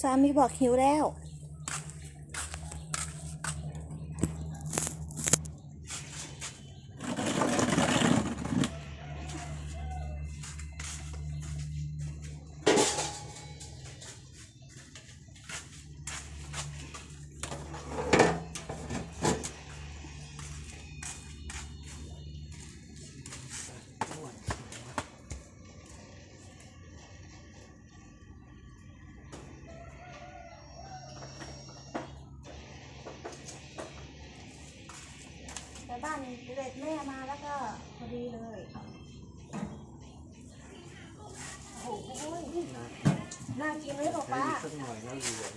สามีบอกหิวแล้ว บ้านเด็กแม่มาแล้วก็พอดีเลยโอ้โหน่ากินเลยหรอป้าสักหน่อยแล้วเหลือง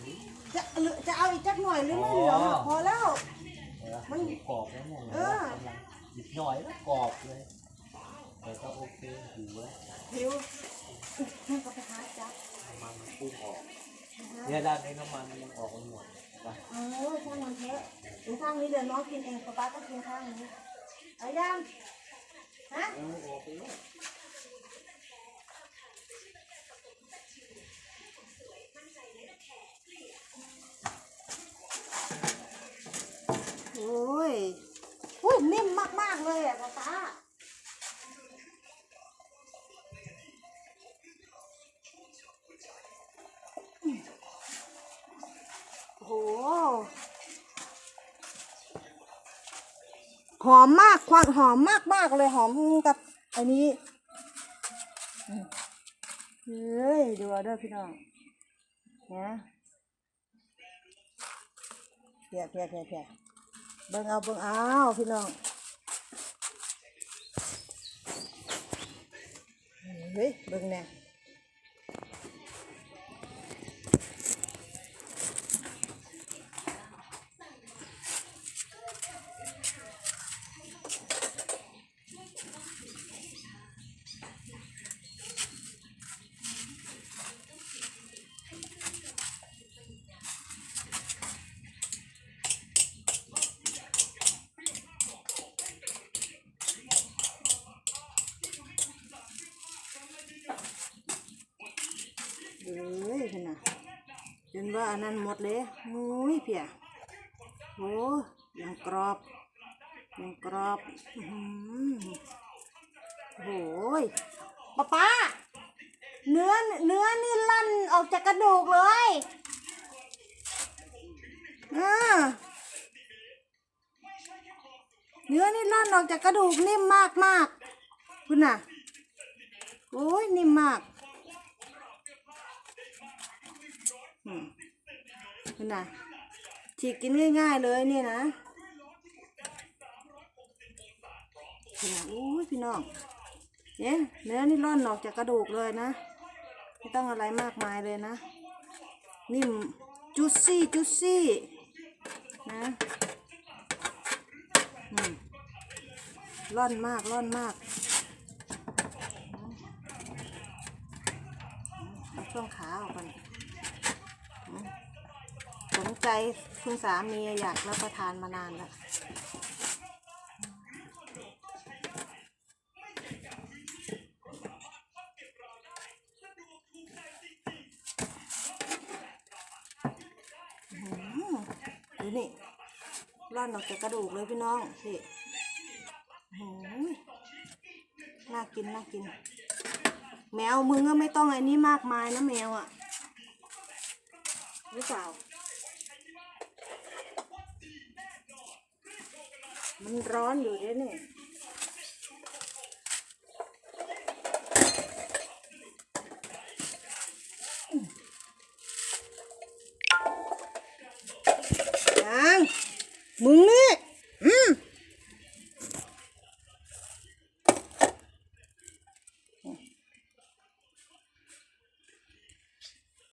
จะเหลือจะเอาอีกจักหน่อยหรือไม่เหลืออะพอแล้วมันกรอบแล้วมองเอออีกหน่อยแล้วกรอบเลยแต่ก็โอเคอยู่แล้วหิวให้ก็ไปหาจับน้ำมันมันพุ่งออกเนี่ยด้านนี้น้ำมันมันยังออกไม่หมดนะ เออช่างมันเถอะถึงข้างนี้เดี๋ยวน้องกินเองป้าป้าก็กินข้างนี้เอายังฮะโอ้ยโอ้ยนิ่มมากๆเลยอะป้าป้า หหอมมากควันหอมมากมากเลยหอมกับอันนี้เฮ้ยดูเด้อพี่น้องนะเพียเพียเพียเพียเบิ่งเอาเบิ่งเอาพี่น้องเฮ้ยเบิ่งแน่ เฮ้ยพี่น่ะจนว่าอันนั้นหมดเลยโอ้ยเพียโอ้ยังกรอบยังกรอบอื้อหือโอ้ยป้าป้าเนื้อเนื้อนี่ลั่นออกจากกระดูกเลยอ่าเนื้อนี่ลั่นออกจากกระดูกนิ่มมากมากคุณน่ะ โอ้ยนิ่มมาก คุณน่ะฉีกกินง่ายๆเลยเนี่ยนะคุณน่ะโอ้ยพี่น้องเนี่ยเนื้อนี่ร่อนออกจากกระดูกเลยนะ ไม่ต้องอะไรมากมายเลยนะ นิ่มจุซี่จุซี่นะร่อนมากร่อนมากเอาช่วงขาออกก่อนอืมสน ใจคุณสามีอยากรับประทานมานานแล้วอื้อหือดูนี่ร่อนออกจากกระดูกเลยพี่น้องนี่อื้อหือน่ากินน่ากิน แมวมึงก็ไม่ต้องไอ้นี่มากมายนะแมวอะ่ะหรือเปล่า มันร้อนอยู่เด้เนี่ย